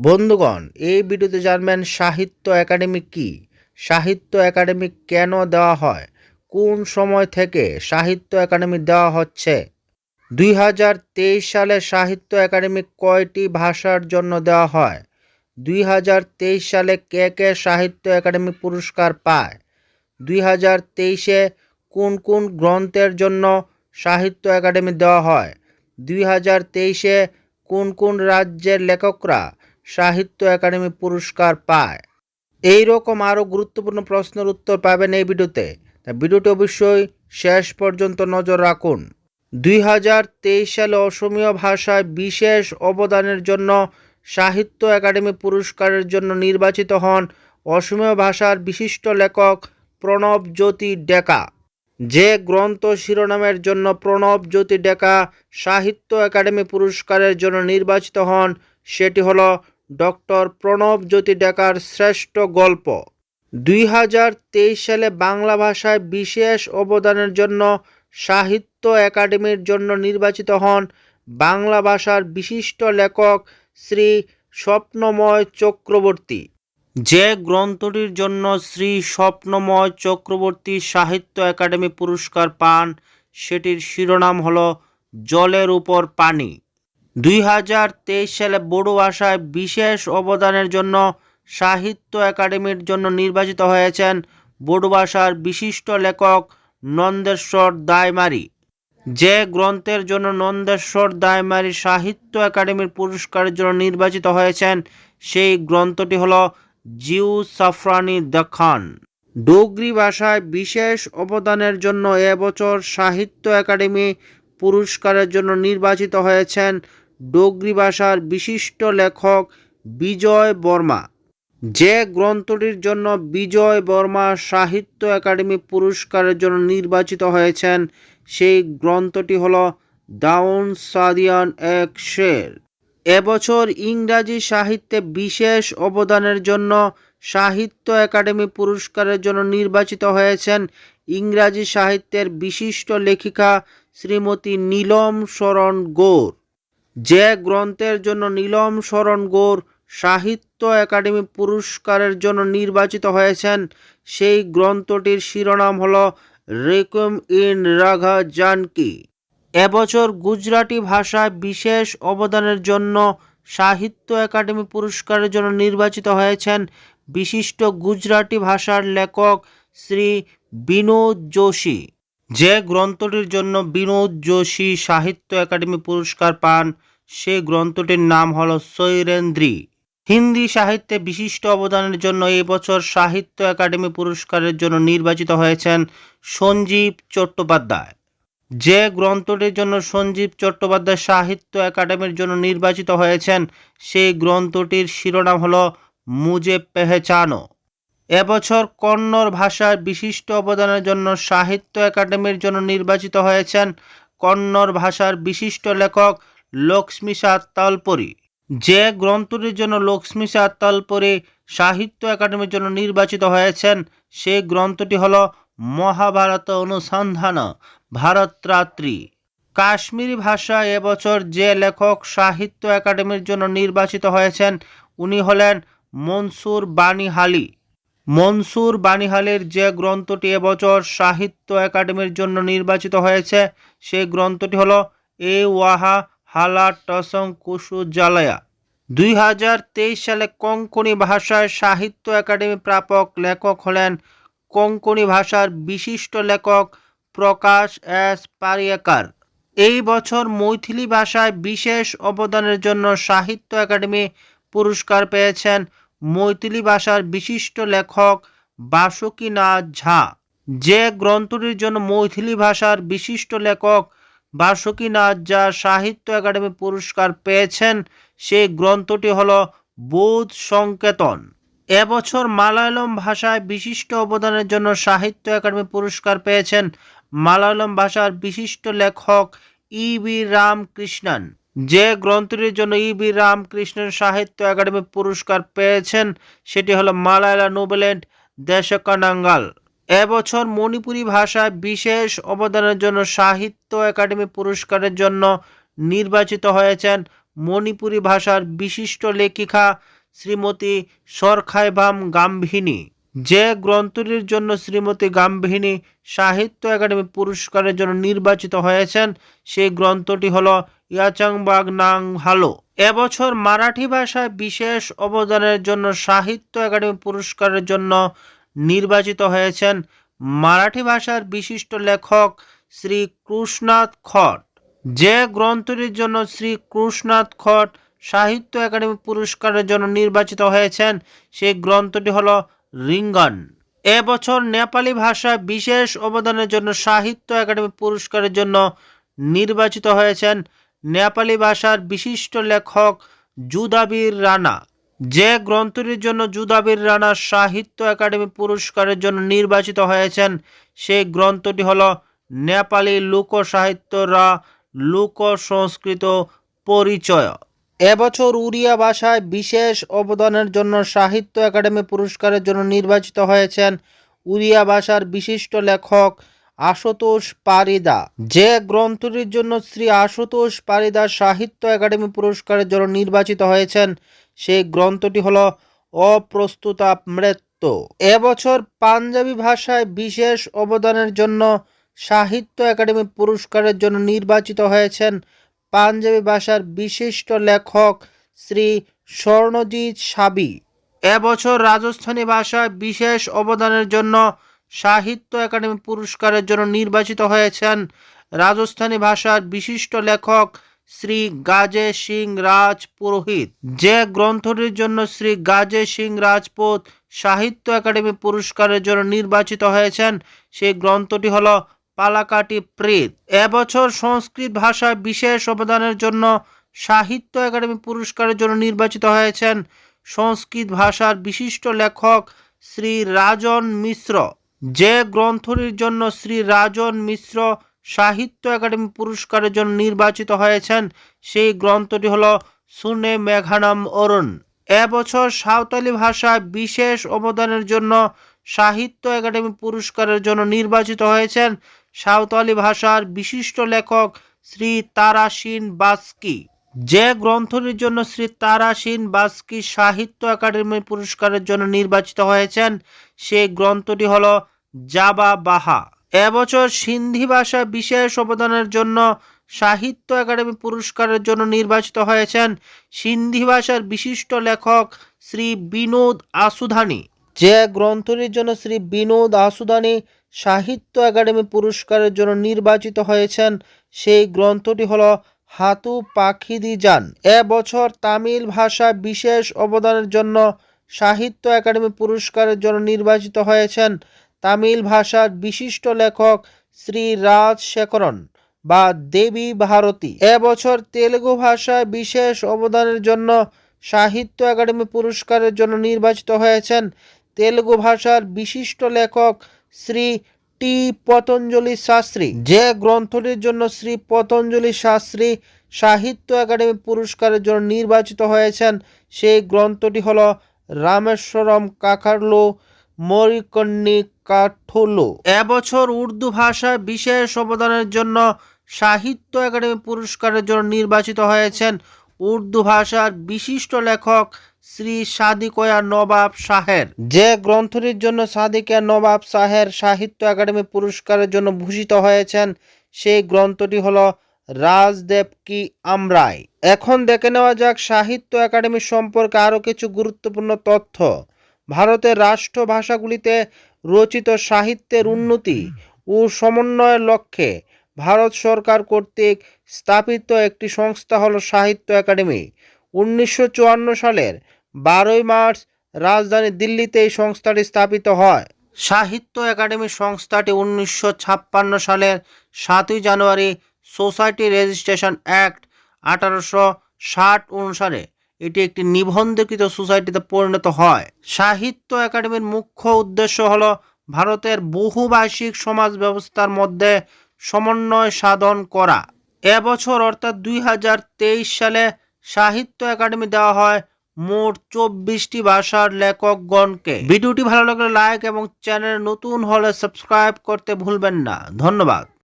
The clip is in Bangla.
বন্ধুগণ, এই ভিডিওতে জানবেন সাহিত্য একাডেমি কি? সাহিত্য একাডেমি কেন দেওয়া হয়? কোন সময় থেকে সাহিত্য একাডেমি দেওয়া হচ্ছে? দুই হাজার তেইশ সালে সাহিত্য একাডেমি কয়টি ভাষার জন্য দেওয়া হয়? দুই হাজার তেইশ সালে কে কে সাহিত্য একাডেমি পুরস্কার পায়? দুই হাজার তেইশে কোন কোন গ্রন্থের জন্য সাহিত্য একাডেমি দেওয়া হয়? দুই হাজার তেইশে কোন কোন রাজ্যের লেখকরা সাহিত্য একাডেমি পুরস্কার পায়। এই রকম আরও গুরুত্বপূর্ণ প্রশ্নের উত্তর পাবেন এই ভিডিওতে। তা ভিডিওটি অবশ্যই শেষ পর্যন্ত নজর রাখুন। দুই হাজার তেইশ সালে অসমীয় ভাষায় বিশেষ অবদানের জন্য সাহিত্য একাডেমি পুরস্কারের জন্য নির্বাচিত হন অসমীয় ভাষার বিশিষ্ট লেখক প্রণব জ্যোতি ডেকা। যে গ্রন্থ শিরোনামের জন্য প্রণব জ্যোতি ডেকা সাহিত্য একাডেমি পুরস্কারের জন্য নির্বাচিত হন, সেটি হলো ডক্টর প্রণব জ্যোতি ডেকার শ্রেষ্ঠ গল্প। দুই হাজার তেইশ সালে বাংলা ভাষায় বিশেষ অবদানের জন্য সাহিত্য একাডেমির জন্য নির্বাচিত হন বাংলা ভাষার বিশিষ্ট লেখক শ্রী স্বপ্নময় চক্রবর্তী। যে গ্রন্থটির জন্য শ্রী স্বপ্নময় চক্রবর্তী সাহিত্য একাডেমি পুরস্কার পান, সেটির শিরোনাম হল জলের উপর পানি। দুই হাজার তেইশ সালে বড়ো ভাষায় বিশেষ অবদানের জন্য সাহিত্য একাডেমির জন্য নির্বাচিত হয়েছেন বড়ো ভাষার বিশিষ্ট লেখক নন্দেশ্বর দায়মারি যে গ্রন্থের জন্য নন্দেশ্বর দায়মারি সাহিত্য একাডেমির পুরস্কারের জন্য নির্বাচিত হয়েছেন, সেই গ্রন্থটি হল জিউ সাফরানি দেখান ডোগরি ভাষায় বিশেষ অবদানের জন্য এবছর সাহিত্য একাডেমি পুরস্কারের জন্য নির্বাচিত হয়েছেন ডোগরি ভাষার বিশিষ্ট লেখক বিজয় বর্মা। যে গ্রন্থটির জন্য বিজয় বর্মা সাহিত্য একাডেমি পুরস্কারের জন্য নির্বাচিত হয়েছেন, সেই গ্রন্থটি হল ডাউন সাদিয়ান এক শের। এবছর ইংরাজি সাহিত্যে বিশেষ অবদানের জন্য সাহিত্য একাডেমি পুরস্কারের জন্য নির্বাচিত হয়েছেন ইংরাজি সাহিত্যের বিশিষ্ট লেখিকা শ্রীমতী নীলম শরণ গৌর। যে গ্রন্থের জন্য নীলম শরণ গৌর সাহিত্য একাডেমি পুরস্কারের জন্য নির্বাচিত হয়েছেন, সেই গ্রন্থটির শিরোনাম হল রেকম ইন রাঘা জানকি। এবছর গুজরাটি ভাষায় বিশেষ অবদানের জন্য সাহিত্য একাডেমি পুরস্কারের জন্য নির্বাচিত হয়েছেন বিশিষ্ট গুজরাটি ভাষার লেখক শ্রী বিনোদ যোশী। যে গ্রন্থটির জন্য বিনোদ যোশী সাহিত্য একাডেমি পুরস্কার পান সে গ্রন্থটির নাম হল সৈরেন্দ্রী। হিন্দি সাহিত্যে বিশিষ্ট অবদানের জন্য এবছর সাহিত্য একাডেমি পুরস্কারের জন্য নির্বাচিত হয়েছেন সঞ্জীব চট্টোপাধ্যায়। যে গ্রন্থটির জন্য সঞ্জীব চট্টোপাধ্যায় সাহিত্য একাডেমির জন্য নির্বাচিত হয়েছেন, সেই গ্রন্থটির শিরোনাম হল মুজে পেহেচানো। এবছর কন্নড় ভাষার বিশিষ্ট অবদানের জন্য সাহিত্য একাডেমির জন্য নির্বাচিত হয়েছেন কন্নড় ভাষার বিশিষ্ট লেখক লক্ষ্মী তালপরি যে গ্রন্থটির জন্য লক্ষ্মী তালপরি সাহিত্য একাডেমির জন্য নির্বাচিত হয়েছেন সেই গ্রন্থটি হল মহাভারত অনুসন্ধান ভারতরাত্রি কাশ্মীরি ভাষা এবছর যে লেখক সাহিত্য একাডেমির জন্য নির্বাচিত হয়েছেন, উনি হলেন মনসুর বানিহালি মনসুর বানিহালের যে গ্রন্থটি এবছর সাহিত্য একাডেমির জন্য নির্বাচিত হয়েছে সেই গ্রন্থটি হলো এ ওয়াহা হালা টসং কুসু জালায়া। দুই হাজার তেইশ সালে কোঙ্কণি ভাষায় সাহিত্য একাডেমি প্রাপক লেখক হলেন কোঙ্কণি ভাষার বিশিষ্ট লেখক প্রকাশ এস পারিয়াকার। এই বছর মৈথিলি ভাষায় বিশেষ অবদানের জন্য সাহিত্য একাডেমি পুরস্কার পেয়েছেন মৈথিলি ভাষার বিশিষ্ট লেখক বাসুকীনাথ ঝা। যে গ্রন্থটির জন্য মৈথিলি ভাষার বিশিষ্ট লেখক বাসুকীনাথ ঝা সাহিত্য একাডেমি পুরস্কার পেয়েছেন। সেই গ্রন্থটি হল বোধ সংকেতন। এবছর মালায়ালম ভাষায় বিশিষ্ট অবদানের জন্য সাহিত্য একাডেমি পুরস্কার পেয়েছেন মালায়ালম ভাষার বিশিষ্ট লেখক ই বি রামকৃষ্ণন। যে গ্রন্থটির জন্য ই বি রামকৃষ্ণন সাহিত্য একাডেমি পুরস্কার পেয়েছেন, সেটি হলো মালায়ালা নোবেলেন্ট দেশকানাঙ্গাল। এবছর মণিপুরি ভাষায় বিশেষ অবদানের জন্য সাহিত্য একাডেমি পুরস্কারের জন্য নির্বাচিত হয়েছেন মণিপুরী ভাষার বিশিষ্ট লেখিকা শ্রীমতী সরখাইভাম গাম্ভিনী। যে গ্রন্থটির জন্য শ্রীমতী গাম্ভিনী সাহিত্য একাডেমি পুরস্কারের জন্য নির্বাচিত হয়েছেন, সেই গ্রন্থটি হলো ইয়াচাংবাগ নাং হালো। এবছর মারাঠি ভাষায় বিশেষ অবদানের জন্য সাহিত্য একাডেমি পুরস্কারের জন্য নির্বাচিত হয়েছেন মারাঠি ভাষার বিশিষ্ট লেখক শ্রী কৃষ্ণনাথ খট। যে গ্রন্থটির জন্য শ্রী কৃষ্ণনাথ খট সাহিত্য একাডেমি পুরস্কারের জন্য নির্বাচিত হয়েছেন, সেই গ্রন্থটি হলো রিঙ্গন। এবছর নেপালি ভাষায় বিশেষ অবদানের জন্য সাহিত্য একাডেমি পুরস্কারের জন্য নির্বাচিত হয়েছেন নেপালি ভাষার বিশিষ্ট লেখক জুদাবির রানা। যে গ্রন্থটির জন্য জুদাবির রানা সাহিত্য একাডেমি পুরস্কারের জন্য নির্বাচিত হয়েছেন, সেই গ্রন্থটি হলো নেপালি লোক সাহিত্য রা লোক সংস্কৃত পরিচয়। এবছর উড়িয়া ভাষায় বিশেষ অবদানের জন্য সাহিত্য একাডেমি পুরস্কারের জন্য নির্বাচিত হয়েছেন উড়িয়া ভাষার বিশিষ্ট লেখক আশুতোষ পারিদা। যে গ্রন্থটির জন্য শ্রী আশুতোষ পারিদা সাহিত্য একাডেমি পুরস্কারের জন্য নির্বাচিত হয়েছেন সেই গ্রন্থটি হলো অপ্রস্তুতা মৃত্যু এবছর পাঞ্জাবি ভাষায় বিশেষ অবদানের জন্য সাহিত্য একাডেমি পুরস্কারের জন্য নির্বাচিত হয়েছেন পাঞ্জাবি ভাষার বিশিষ্ট লেখক শ্রী স্বর্ণজিৎ সাবি। এবছর রাজস্থানী ভাষায় বিশেষ অবদানের জন্য সাহিত্য একাডেমি পুরস্কারের জন্য নির্বাচিত হয়েছেন রাজস্থানী ভাষার বিশিষ্ট লেখক শ্রী গাজে সিং রাজ পুরোহিত যে গ্রন্থটির জন্য শ্রী গাজে সিং রাজপুত সাহিত্য একাডেমি পুরস্কারের জন্য নির্বাচিত হয়েছেন, সেই গ্রন্থটি হল পালাকাটি প্রীত। এবছর সংস্কৃত ভাষায় বিশেষ অবদানের জন্য সাহিত্য একাডেমি পুরস্কারের জন্য নির্বাচিত হয়েছেন সংস্কৃত ভাষার বিশিষ্ট লেখক শ্রী রাজন মিশ্র। যে গ্রন্থটির জন্য শ্রী রাজন মিশ্র সাহিত্য একাডেমি পুরস্কারের জন্য নির্বাচিত হয়েছেন। সেই গ্রন্থটি হলো সুনে মেঘানাম অরুণ। এবছর সাঁওতালি ভাষায় বিশেষ অবদানের জন্য সাহিত্য একাডেমি পুরস্কারের জন্য নির্বাচিত হয়েছেন সাঁওতালি ভাষার বিশিষ্ট লেখক শ্রী তারাসীন বাস্কি। যে গ্রন্থটির জন্য শ্রী তারাসীন বাস্কি সাহিত্য একাডেমি পুরস্কারের জন্য নির্বাচিত হয়েছেন, সেই গ্রন্থটি হলো জাবা বাহা। এবছর সিন্ধি ভাষা বিশেষ অবদানের জন্য সাহিত্য একাডেমি পুরস্কারের জন্য নির্বাচিত হয়েছেন সিন্ধি ভাষার বিশিষ্ট লেখক শ্রী বিনোদ আসুধানী। যে গ্রন্থটির জন্য শ্রী বিনোদ আসুদানি সাহিত্য একাডেমি পুরস্কারের জন্য নির্বাচিত হয়েছেন, সেই গ্রন্থটি হল হাতু পাখিদি যান। এবছর তামিল ভাষা বিশেষ অবদানের জন্য সাহিত্য একাডেমি পুরস্কারের জন্য নির্বাচিত হয়েছেন তামিল ভাষার বিশিষ্ট লেখক শ্রী রাজশেখরন বা দেবী ভারতী। এবছর তেলুগু ভাষায় বিশেষ অবদানের জন্য সাহিত্য একাডেমি পুরস্কারের জন্য নির্বাচিত হয়েছেন তেলুগু ভাষার বিশিষ্ট লেখক শ্রী টি পতঞ্জলি শাস্ত্রী। যে গ্রন্থটির জন্য শ্রী পতঞ্জলি শাস্ত্রী সাহিত্য একাডেমি পুরস্কারের জন্য নির্বাচিত হয়েছেন, সেই গ্রন্থটি হল রামেশ্বরম কাকারলো মরিকন্নি কাঠুলু। এবছর উর্দু ভাষায় বিশেষ অবদানের জন্য সাহিত্য একাডেমি পুরস্কারের জন্য নির্বাচিত হয়েছেন উর্দু ভাষার বিশিষ্ট লেখক শ্রী সাদিকয়া নবাব শাহের। যে গ্রন্থটির জন্য সাদিকয়া নবাব শাহের সাহিত্য একাডেমি পুরস্কারের জন্য ভূষিত হয়েছেন সেই গ্রন্থটি হলো রাজদেব কি আমরাই। এখন দেখে নেওয়া যাক সাহিত্য একাডেমি সম্পর্কে আরও কিছু গুরুত্বপূর্ণ তথ্য। ভারতের রাষ্ট্র ভাষাগুলিতে রচিত সাহিত্যের উন্নতি ও সমন্বয়ের লক্ষ্যে ভারত সরকার কর্তৃক স্থাপিত একটি সংস্থা হলো সাহিত্য একাডেমি। উনিশশো চুয়ান্ন সালের বারোই মার্চ রাজধানী দিল্লিতে এই সংস্থাটি স্থাপিত হয়। সাহিত্য একাডেমি সংস্থাটি উনিশশো ছাপ্পান্ন সালের সাতই জানুয়ারি সোসাইটি রেজিস্ট্রেশন অ্যাক্ট আঠারোশো ষাট অনুসারে এটি একটি নিবন্ধকৃত সোসাইটিতে পরিণত হয়। সাহিত্য একাডেমির মুখ্য উদ্দেশ্য হল ভারতের বহুভাষিক সমাজ ব্যবস্থার মধ্যে সমন্বয় সাধন করা। এবছর অর্থাৎ দুই হাজার তেইশ সালে সাহিত্য একাডেমি দেওয়া হয় মোট চব্বিশটি ভাষার লেখকগণকে। ভিডিওটি ভালো লাগলে লাইক এবং চ্যানেল নতুন হলে সাবস্ক্রাইব করতে ভুলবেন না। ধন্যবাদ।